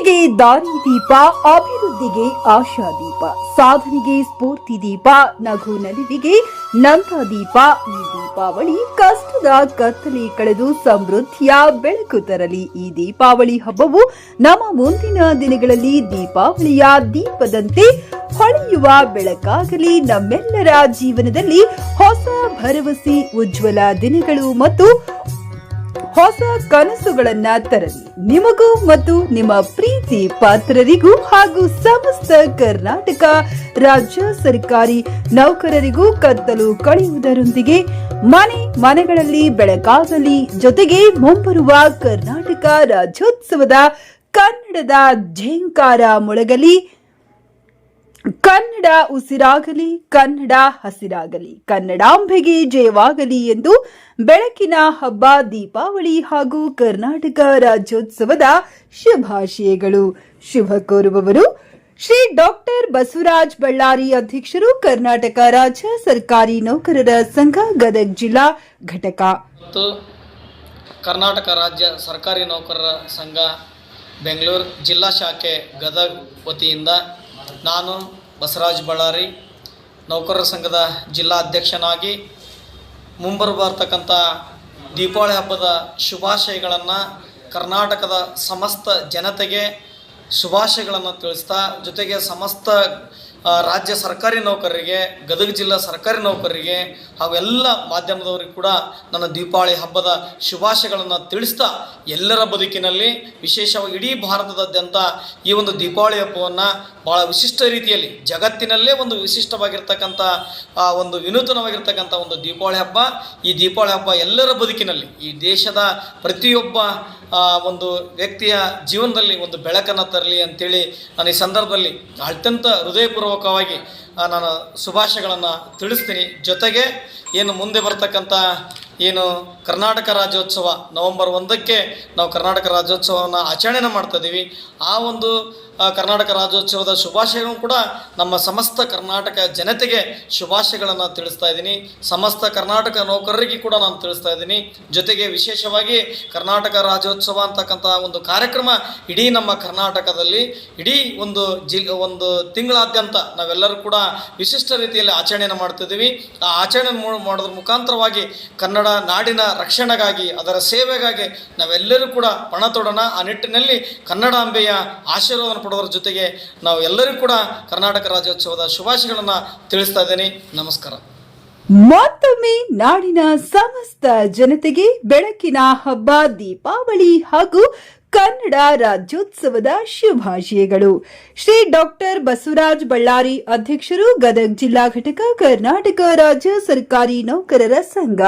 ಶಿಸ್ತಿಗೆ ದಾರಿ ದೀಪ, ಅಭಿವೃದ್ಧಿಗೆ ಆಶಾ ದೀಪ, ಸಾಧನೆಗೆ ಸ್ಫೂರ್ತಿ ದೀಪ, ನಗು ನಲಿವಿಗೆ ನಂತ ದೀಪ, ಈ ದೀಪಾವಳಿ ಕಷ್ಟದ ಕತ್ತಲೆ ಕಳೆದು ಸಮೃದ್ಧಿಯ ಬೆಳಕು ತರಲಿ. ಈ ದೀಪಾವಳಿ ಹಬ್ಬವು ನಮ್ಮ ಮುಂದಿನ ದಿನಗಳಲ್ಲಿ ದೀಪಾವಳಿಯ ದೀಪದಂತೆ ಹೊಳೆಯುವ ಬೆಳಕಾಗಲಿ. ನಮ್ಮೆಲ್ಲರ ಜೀವನದಲ್ಲಿ ಹೊಸ ಭರವಸೆ, ಉಜ್ವಲ ದಿನಗಳು ಮತ್ತು ಹೊಸ ಕನಸುಗಳನ್ನ ತರಲಿ. ನಿಮಗೂ ಮತ್ತು ನಿಮ್ಮ ಪ್ರೀತಿ ಪಾತ್ರರಿಗೂ ಹಾಗೂ ಸಮಸ್ತ ಕರ್ನಾಟಕ ರಾಜ್ಯ ಸರ್ಕಾರಿ ನೌಕರರಿಗೂ ಕತ್ತಲು ಕಳೆಯುವುದರೊಂದಿಗೆ ಮನೆ ಮನೆಗಳಲ್ಲಿ ಬೆಳಕಾಗಲಿ ಜೊತೆಗೆ ಮುಂಬರುವ ಕರ್ನಾಟಕ ರಾಜ್ಯೋತ್ಸವದ ಕನ್ನಡದ ಝೇಂಕಾರ ಮೊಳಗಲಿ ಕನ್ನಡ ಉಸಿರಾಗಲಿ, ಕನ್ನಡ ಹಸಿರಾಗಲಿ, ಕನ್ನಡಾಂಬೆಗೆ ಜಯವಾಗಲಿ ಎಂದು ಬೆಳಕಿನ ಹಬ್ಬ, ದೀಪಾವಳಿ ಹಾಗೂ ಕರ್ನಾಟಕ ರಾಜ್ಯೋತ್ಸವದ ಶುಭಾಶಯಗಳು. ಶುಭ ಕೋರುವವರು ಶ್ರೀ ಡಾಕ್ಟರ್ ಬಸವರಾಜ್ ಬಳ್ಳಾರಿ ಅಧ್ಯಕ್ಷರು, ಕರ್ನಾಟಕ ರಾಜ್ಯ ಸರ್ಕಾರಿ ನೌಕರರ ಸಂಘ, ಗದಗ ಜಿಲ್ಲಾ ಘಟಕ. ಮತ್ತು ಕರ್ನಾಟಕ ರಾಜ್ಯ ಸರ್ಕಾರಿ ನೌಕರರ ಸಂಘ, ಬೆಂಗಳೂರು ಜಿಲ್ಲಾ ಶಾಖೆ ಗದಗ ವತಿಯಿಂದ ನಾನು ಬಸವರಾಜ್ ಬಳ್ಳಾರಿ, ನೌಕರರ ಸಂಘದ ಜಿಲ್ಲಾ ಅಧ್ಯಕ್ಷನಾಗಿ ಮುಂಬರಬರ್ತಕ್ಕಂಥ ದೀಪಾವಳಿ ಹಬ್ಬದ ಶುಭಾಶಯಗಳನ್ನು ಕರ್ನಾಟಕದ ಸಮಸ್ತ ಜನತೆಗೆ ಶುಭಾಶಯಗಳನ್ನು ತಿಳಿಸ್ತಾ, ಜೊತೆಗೆ ಸಮಸ್ತ ರಾಜ್ಯ ಸರ್ಕಾರಿ ನೌಕರರಿಗೆ, ಗದಗ ಜಿಲ್ಲಾ ಸರ್ಕಾರಿ ನೌಕರರಿಗೆ ಹಾಗೂ ಎಲ್ಲ ಮಾಧ್ಯಮದವರಿಗೆ ಕೂಡ ನನ್ನ ದೀಪಾವಳಿ ಹಬ್ಬದ ಶುಭಾಶಯಗಳನ್ನು ತಿಳಿಸ್ತಾ ಎಲ್ಲರ ಬದುಕಿನಲ್ಲಿ ವಿಶೇಷವಾಗಿ ಇಡೀ ಭಾರತದಾದ್ಯಂತ ಈ ಒಂದು ದೀಪಾವಳಿ ಹಬ್ಬವನ್ನು ಭಾಳ ವಿಶಿಷ್ಟ ರೀತಿಯಲ್ಲಿ, ಜಗತ್ತಿನಲ್ಲೇ ಒಂದು ವಿಶಿಷ್ಟವಾಗಿರ್ತಕ್ಕಂಥ ಒಂದು ವಿನೂತನವಾಗಿರ್ತಕ್ಕಂಥ ಒಂದು ದೀಪಾವಳಿ ಹಬ್ಬ. ಈ ದೀಪಾವಳಿ ಹಬ್ಬ ಎಲ್ಲರ ಬದುಕಿನಲ್ಲಿ, ಈ ದೇಶದ ಪ್ರತಿಯೊಬ್ಬ ಒಂದು ವ್ಯಕ್ತಿಯ ಜೀವನದಲ್ಲಿ ಒಂದು ಬೆಳಕನ್ನು ತರಲಿ ಅಂತೇಳಿ ನಾನು ಈ ಸಂದರ್ಭದಲ್ಲಿ ಅತ್ಯಂತ ಹೃದಯಪೂರ್ವಕವಾಗಿ ನಾನು ಶುಭಾಶಯಗಳನ್ನು ತಿಳಿಸ್ತೀನಿ. ಜೊತೆಗೆ ಏನು ಮುಂದೆ ಬರ್ತಕ್ಕಂಥ ಏನು ಕರ್ನಾಟಕ ರಾಜ್ಯೋತ್ಸವ ನವೆಂಬರ್ ಒಂದಕ್ಕೆ ನಾವು ಕರ್ನಾಟಕ ರಾಜ್ಯೋತ್ಸವವನ್ನು ಆಚರಣೆನ ಮಾಡ್ತಾ ಇದ್ದೀವಿ. ಆ ಒಂದು ಕರ್ನಾಟಕ ರಾಜ್ಯೋತ್ಸವದ ಶುಭಾಶಯಗಳು ಕೂಡ ನಮ್ಮ ಸಮಸ್ತ ಕರ್ನಾಟಕ ಜನತೆಗೆ ಶುಭಾಶಯಗಳನ್ನು ತಿಳಿಸ್ತಾ ಇದ್ದೀನಿ. ಸಮಸ್ತ ಕರ್ನಾಟಕ ನೌಕರರಿಗೆ ಕೂಡ ನಾನು ತಿಳಿಸ್ತಾ ಇದ್ದೀನಿ. ಜೊತೆಗೆ ವಿಶೇಷವಾಗಿ ಕರ್ನಾಟಕ ರಾಜ್ಯೋತ್ಸವ ಅಂತಕ್ಕಂಥ ಒಂದು ಕಾರ್ಯಕ್ರಮ ಇಡೀ ನಮ್ಮ ಕರ್ನಾಟಕದಲ್ಲಿ, ಇಡೀ ಒಂದು ಜಿ ಒಂದು ತಿಂಗಳಾದ್ಯಂತ ನಾವೆಲ್ಲರೂ ಕೂಡ ವಿಶಿಷ್ಟ ರೀತಿಯಲ್ಲಿ ಆಚರಣೆಯನ್ನು ಮಾಡ್ತಿದ್ದೀವಿ. ಆ ಆಚರಣೆ ಮಾಡೋದ್ರ ಮುಖಾಂತರವಾಗಿ ಕನ್ನಡ ನಾಡಿನ ರಕ್ಷಣೆಗಾಗಿ, ಅದರ ಸೇವೆಗಾಗಿ ನಾವೆಲ್ಲರೂ ಕೂಡ ಪಣ ತೊಡೋಣ. ಆ ನಿಟ್ಟಿನಲ್ಲಿ ಕನ್ನಡಾಂಬೆಯ ಆಶೀರ್ವಾದವನ್ನು ಪಡೋದ್ರ ಜೊತೆಗೆ ನಾವು ಎಲ್ಲರೂ ಕೂಡ ಕರ್ನಾಟಕ ರಾಜ್ಯೋತ್ಸವದ ಶುಭಾಶಯಗಳನ್ನು ತಿಳಿಸ್ತಾ ಇದ್ದೀನಿ. ನಮಸ್ಕಾರ. ಮತ್ತೊಮ್ಮೆ ನಾಡಿನ ಸಮಸ್ತ ಜನತೆಗೆ ಬೆಳಕಿನ ಹಬ್ಬ, ದೀಪಾವಳಿ ಹಾಗೂ ಕನ್ನಡ ರಾಜ್ಯೋತ್ಸವದ ಶುಭಾಶಯಗಳು. ಶ್ರೀ ಡಾಕ್ಟರ್ ಬಸವರಾಜ್ ಬಳ್ಳಾರಿ ಅಧ್ಯಕ್ಷರು ಗದಗ ಜಿಲ್ಲಾ ಘಟಕ ಕರ್ನಾಟಕ ರಾಜ್ಯ ಸರ್ಕಾರಿ ನೌಕರರ ಸಂಘ.